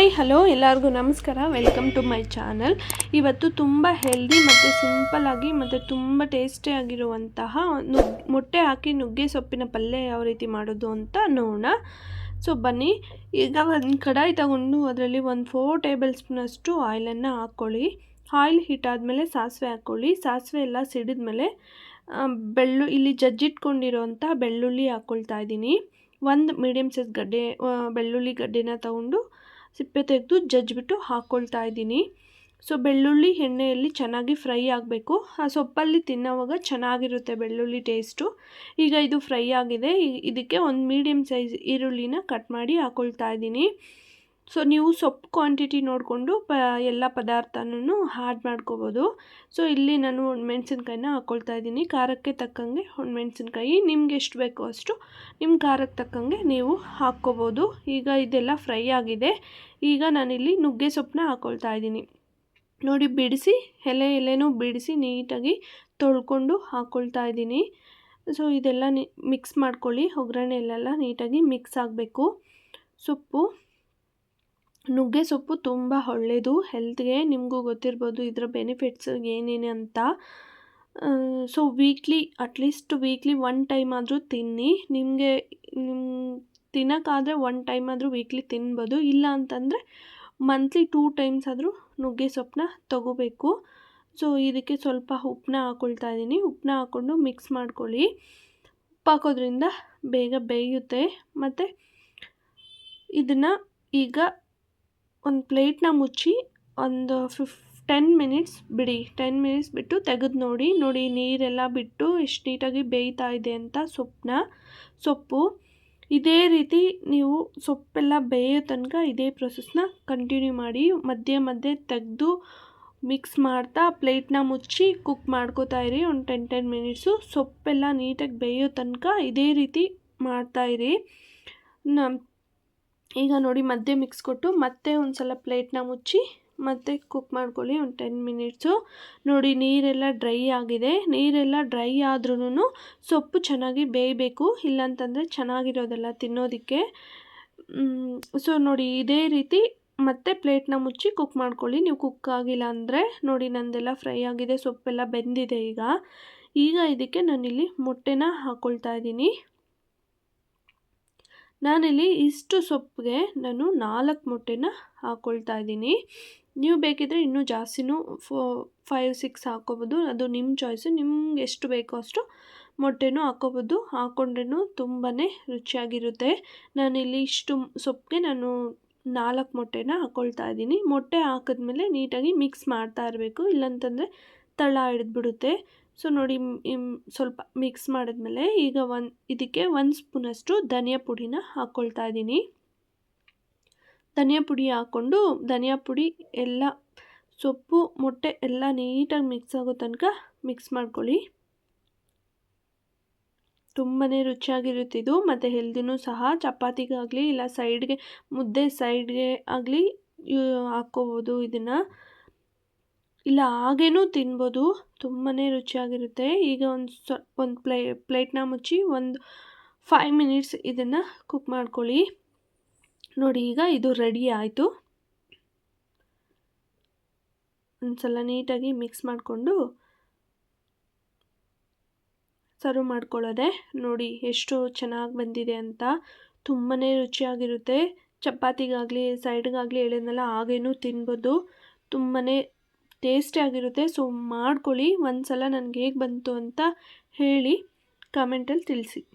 Hi, hello, ಎಲ್ಲರಿಗೂ ನಮಸ್ಕಾರ. Welcome to my channel ಇವತ್ತು ತುಂಬ ಹೆಲ್ದಿ ಮತ್ತು ಸಿಂಪಲ್ಲಾಗಿ ಮತ್ತು ತುಂಬ ಟೇಸ್ಟಿಯಾಗಿರುವಂತಹ ನುಗ್, ಮೊಟ್ಟೆ ಹಾಕಿ ನುಗ್ಗೆ ಸೊಪ್ಪಿನ ಪಲ್ಯ ಯಾವ ರೀತಿ ಮಾಡೋದು ಅಂತ ನೋಡೋಣ. ಸೊ ಬನ್ನಿ. ಈಗ ಒಂದು ಕಡಾಯಿ ತಗೊಂಡು ಅದರಲ್ಲಿ ಒಂದು ಫೋರ್ ಟೇಬಲ್ ಸ್ಪೂನಷ್ಟು ಆಯಿಲನ್ನು ಹಾಕ್ಕೊಳ್ಳಿ ಆಯಿಲ್ ಹೀಟ್ ಆದಮೇಲೆ ಸಾಸಿವೆ ಹಾಕ್ಕೊಳ್ಳಿ ಸಾಸಿವೆ ಎಲ್ಲ ಸಿಡಿದ್ಮೇಲೆ ಬೆಳ್ಳು, ಇಲ್ಲಿ ಜಜ್ಜಿಟ್ಕೊಂಡಿರೋಂಥ ಬೆಳ್ಳುಳ್ಳಿ ಹಾಕ್ಕೊಳ್ತಾ ಇದ್ದೀನಿ. ಒಂದು ಮೀಡಿಯಮ್ ಸೈಜ್ ಗಡ್ಡೆ ಬೆಳ್ಳುಳ್ಳಿ ಗಡ್ಡೆನ ತಗೊಂಡು ಸಿಪ್ಪೆ ತೆಗೆದು ಜಜ್ಜಿಬಿಟ್ಟು ಹಾಕ್ಕೊಳ್ತಾ ಇದ್ದೀನಿ. ಸೊ, ಬೆಳ್ಳುಳ್ಳಿ ಎಣ್ಣೆಯಲ್ಲಿ ಚೆನ್ನಾಗಿ ಫ್ರೈ ಆಗಬೇಕು. ಆ ಸೊಪ್ಪಲ್ಲಿ ತಿನ್ನೋವಾಗ ಚೆನ್ನಾಗಿರುತ್ತೆ ಬೆಳ್ಳುಳ್ಳಿ ಟೇಸ್ಟು. ಈಗ ಇದು ಫ್ರೈ ಆಗಿದೆ. ಇದಕ್ಕೆ ಒಂದು ಮೀಡಿಯಮ್ ಸೈಜ್ ಈರುಳ್ಳಿನ ಕಟ್ ಮಾಡಿ ಹಾಕ್ಕೊಳ್ತಾ ಇದ್ದೀನಿ. ಸೊ ನೀವು ಸೊಪ್ಪು ಕ್ವಾಂಟಿಟಿ ನೋಡಿಕೊಂಡು ಪ, ಎಲ್ಲ ಪದಾರ್ಥನೂ ಆ್ಯಡ್ ಮಾಡ್ಕೋಬೋದು. ಸೊ ಇಲ್ಲಿ ನಾನು ಮೆಣಸಿನ್ಕಾಯಿನ ಹಾಕ್ಕೊಳ್ತಾ ಇದ್ದೀನಿ. ಖಾರಕ್ಕೆ ತಕ್ಕಂಗೆ ಮೆಣಸಿನ್ಕಾಯಿ. ನಿಮ್ಗೆ ಎಷ್ಟು ಬೇಕೋ ಅಷ್ಟು ನಿಮ್ಮ ಖಾರಕ್ಕೆ ತಕ್ಕಂಗೆ ನೀವು ಹಾಕ್ಕೋಬೋದು. ಈಗ ಇದೆಲ್ಲ ಫ್ರೈ ಆಗಿದೆ. ಈಗ ನಾನಿಲ್ಲಿ ನುಗ್ಗೆ ಸೊಪ್ಪನ್ನ ಹಾಕ್ಕೊಳ್ತಾ ಇದ್ದೀನಿ. ನೋಡಿ, ಬಿಡಿಸಿ, ಎಲೆ ಎಲೆನೂ ಬಿಡಿಸಿ ನೀಟಾಗಿ ತೊಳ್ಕೊಂಡು ಹಾಕ್ಕೊಳ್ತಾ ಇದ್ದೀನಿ. ಸೊ ಇದೆಲ್ಲ ಮಿಕ್ಸ್ ಮಾಡ್ಕೊಳ್ಳಿ. ಒಗ್ಗರಣೆಯಲ್ಲೆಲ್ಲ ನೀಟಾಗಿ ಮಿಕ್ಸ್ ಆಗಬೇಕು. ಸೊಪ್ಪು ನುಗ್ಗೆ ಸೊಪ್ಪು ತುಂಬ ಒಳ್ಳೆಯದು ಹೆಲ್ತ್ಗೆ ನಿಮಗೂ ಗೊತ್ತಿರ್ಬೋದು ಇದರ ಬೆನಿಫಿಟ್ಸ್ ಏನೇನು ಅಂತ. So weekly at least weekly one time ಆದರೂ ತಿನ್ನಿ. ನಿಮಗೆ ನಿಮ್ಮ ತಿನ್ನೋಕ್ಕಾದರೆ ಒನ್ ಟೈಮ್ ಆದರೂ ವೀಕ್ಲಿ ತಿನ್ಬೋದು. ಇಲ್ಲ ಅಂತಂದರೆ ಮಂತ್ಲಿ ಟೂ ಟೈಮ್ಸ್ ಆದರೂ ನುಗ್ಗೆ ಸೊಪ್ಪನ್ನ ತಗೋಬೇಕು. ಸೊ ಇದಕ್ಕೆ ಸ್ವಲ್ಪ ಉಪ್ಪನ್ನ ಹಾಕ್ಕೊಳ್ತಾ ಇದ್ದೀನಿ ಉಪ್ಪನ್ನ ಹಾಕ್ಕೊಂಡು ಮಿಕ್ಸ್ ಮಾಡ್ಕೊಳ್ಳಿ. ಉಪ್ಪು ಹಾಕೋದ್ರಿಂದ ಬೇಗ ಬೇಯುತ್ತೆ. ಮತ್ತು ಇದನ್ನು ಈಗ ಒಂದು ಪ್ಲೇಟ್ನ ಮುಚ್ಚಿ ಒಂದು ಫಿಫ್ ಟೆನ್ ಮಿನಿಟ್ಸ್ ಬಿಡಿ. ಟೆನ್ ಮಿನಿಟ್ಸ್ ಬಿಟ್ಟು ತೆಗೆದು ನೋಡಿ. ನೋಡಿ, ನೀರೆಲ್ಲ ಬಿಟ್ಟು ಎಷ್ಟು ನೀಟಾಗಿ ಬೇಯ್ತಾ ಇದೆ ಅಂತ ಸೊಪ್ಪನ್ನ ಸೊಪ್ಪು. ಇದೇ ರೀತಿ ನೀವು ಸೊಪ್ಪೆಲ್ಲ ಬೇಯೋ ತನಕ ಇದೇ ಪ್ರೊಸೆಸ್ನ ಕಂಟಿನ್ಯೂ ಮಾಡಿ, ಮಧ್ಯೆ ಮಧ್ಯೆ ತೆಗೆದು ಮಿಕ್ಸ್ ಮಾಡ್ತಾ ಪ್ಲೇಟ್ನ ಮುಚ್ಚಿ ಕುಕ್ ಮಾಡ್ಕೋತಾ ಇರಿ. ಒಂದು ಟೆನ್ ಟೆನ್ ಮಿನಿಟ್ಸು ಸೊಪ್ಪೆಲ್ಲ ನೀಟಾಗಿ ಬೇಯೋ ತನಕ ಇದೇ ರೀತಿ ಮಾಡ್ತಾಯಿರಿ ನ ಈಗ ನೋಡಿ ಮಧ್ಯೆ ಮಿಕ್ಸ್ ಕೊಟ್ಟು ಮತ್ತೆ ಒಂದು ಸಲ ಪ್ಲೇಟ್ನ ಮುಚ್ಚಿ ಮತ್ತೆ ಕುಕ್ ಮಾಡ್ಕೊಳ್ಳಿ ಒಂದು ಟೆನ್ ಮಿನಿಟ್ಸು ನೋಡಿ ನೀರೆಲ್ಲ ಡ್ರೈ ಆಗಿದೆ. ನೀರೆಲ್ಲ ಡ್ರೈ ಆದ್ರೂ ಸೊಪ್ಪು ಚೆನ್ನಾಗಿ ಬೇಯಬೇಕು. ಇಲ್ಲಾಂತಂದರೆ ಚೆನ್ನಾಗಿರೋದಲ್ಲ ತಿನ್ನೋದಕ್ಕೆ. ಸೊ ನೋಡಿ ಇದೇ ರೀತಿ ಮತ್ತೆ ಪ್ಲೇಟ್ನ ಮುಚ್ಚಿ ಕುಕ್ ಮಾಡ್ಕೊಳ್ಳಿ. ನೀವು ಕುಕ್ ಆಗಿಲ್ಲ ಅಂದರೆ ನೋಡಿ ನಂದೆಲ್ಲ ಫ್ರೈ ಆಗಿದೆ, ಸೊಪ್ಪೆಲ್ಲ ಬೆಂದಿದೆ ಈಗ. ಈಗ ಇದಕ್ಕೆ ನಾನಿಲ್ಲಿ ಮೊಟ್ಟೆನ ಹಾಕ್ಕೊಳ್ತಾ ಇದ್ದೀನಿ. ನಾನಿಲ್ಲಿ ಇಷ್ಟು ಸೊಪ್ಪಿಗೆ ನಾನು ನಾಲ್ಕು ಮೊಟ್ಟೆನ ಹಾಕ್ಕೊಳ್ತಾ ಇದ್ದೀನಿ. ನೀವು ಬೇಕಿದ್ರೆ ಇನ್ನೂ ಜಾಸ್ತಿನೂ ಫೋ, ಫೈವ್, ಸಿಕ್ಸ್ ಹಾಕ್ಕೋಬೋದು ಅದು ನಿಮ್ಮ ಚಾಯ್ಸು ನಿಮ್ಗೆ ಎಷ್ಟು ಬೇಕೋ ಅಷ್ಟು ಮೊಟ್ಟೆನೂ ಹಾಕ್ಕೋಬೋದು ಹಾಕ್ಕೊಂಡ್ರೂ ತುಂಬಾ ರುಚಿಯಾಗಿರುತ್ತೆ. ನಾನಿಲ್ಲಿ ಇಷ್ಟು ಸೊಪ್ಪಿಗೆ ನಾನು ನಾಲ್ಕು ಮೊಟ್ಟೆನ ಹಾಕ್ಕೊಳ್ತಾ ಇದ್ದೀನಿ. ಮೊಟ್ಟೆ ಹಾಕಿದ್ಮೇಲೆ ನೀಟಾಗಿ ಮಿಕ್ಸ್ ಮಾಡ್ತಾ ಇರಬೇಕು. ಇಲ್ಲಂತಂದರೆ ತಳ ಹಿಡಿದ್ಬಿಡುತ್ತೆ. ಸೊ ನೋಡಿ ಸ್ವಲ್ಪ ಮಿಕ್ಸ್ ಮಾಡಿದ್ಮೇಲೆ ಈಗ ಒಂದು, ಇದಕ್ಕೆ ಒಂದು ಸ್ಪೂನಷ್ಟು ಧನಿಯಾ ಪುಡಿನ ಹಾಕ್ಕೊಳ್ತಾ ಇದ್ದೀನಿ. ಧನಿಯಾ ಪುಡಿ ಹಾಕ್ಕೊಂಡು, ಧನಿಯಾ ಪುಡಿ ಎಲ್ಲ, ಸೊಪ್ಪು, ಮೊಟ್ಟೆ ಎಲ್ಲ ನೀಟಾಗಿ ಮಿಕ್ಸ್ ಆಗೋ ತನಕ ಮಿಕ್ಸ್ ಮಾಡ್ಕೊಳ್ಳಿ. ತುಂಬಾ ರುಚಿಯಾಗಿರುತ್ತೆ ಇದು, ಮತ್ತು ಹೆಲ್ದಿನೂ ಸಹ. ಚಪಾತಿಗಾಗಲಿ ಇಲ್ಲ ಸೈಡ್ಗೆ ಮುದ್ದೆ ಸೈಡ್ಗೆ ಆಗಲಿ ಹಾಕ್ಕೋಬೋದು ಇದನ್ನು. ಇಲ್ಲ, ಹಾಗೇನೂ ತಿನ್ಬೋದು. ತುಂಬಾ ರುಚಿಯಾಗಿರುತ್ತೆ. ಈಗ ಒಂದು ಸ್ವಲ್ಪ ಒಂದು ಪ್ಲೇ, ಪ್ಲೇಟ್ನ ಮುಚ್ಚಿ ಒಂದು ಫೈವ್ ಮಿನಿಟ್ಸ್ ಇದನ್ನು ಕುಕ್ ಮಾಡ್ಕೊಳ್ಳಿ. ನೋಡಿ, ಈಗ ಇದು ರೆಡಿ ಆಯಿತು. ಒಂದ್ಸಲ ನೀಟಾಗಿ ಮಿಕ್ಸ್ ಮಾಡಿಕೊಂಡು ಸರ್ವ್ ಮಾಡ್ಕೊಳ್ಳೋದೆ. ನೋಡಿ, ಎಷ್ಟು ಚೆನ್ನಾಗಿ ಬಂದಿದೆ ಅಂತ. ತುಂಬಾ ರುಚಿಯಾಗಿರುತ್ತೆ. ಚಪಾತಿಗಾಗಲಿ ಸೈಡ್ಗಾಗಲಿ ಹೇಳಿದ್ನಲ್ಲ, ಹಾಗೇನೂ ತಿನ್ಬೋದು. ತುಂಬಾ ಟೇಸ್ಟಿಯಾಗಿರುತ್ತೆ ಸೊ ಮಾಡ್ಕೊಳ್ಳಿ. ಒಂದು ಸಲ ನನಗೆ ಹೇಗೆ ಬಂತು ಅಂತ ಹೇಳಿ ಕಮೆಂಟಲ್ಲಿ ತಿಳಿಸಿ.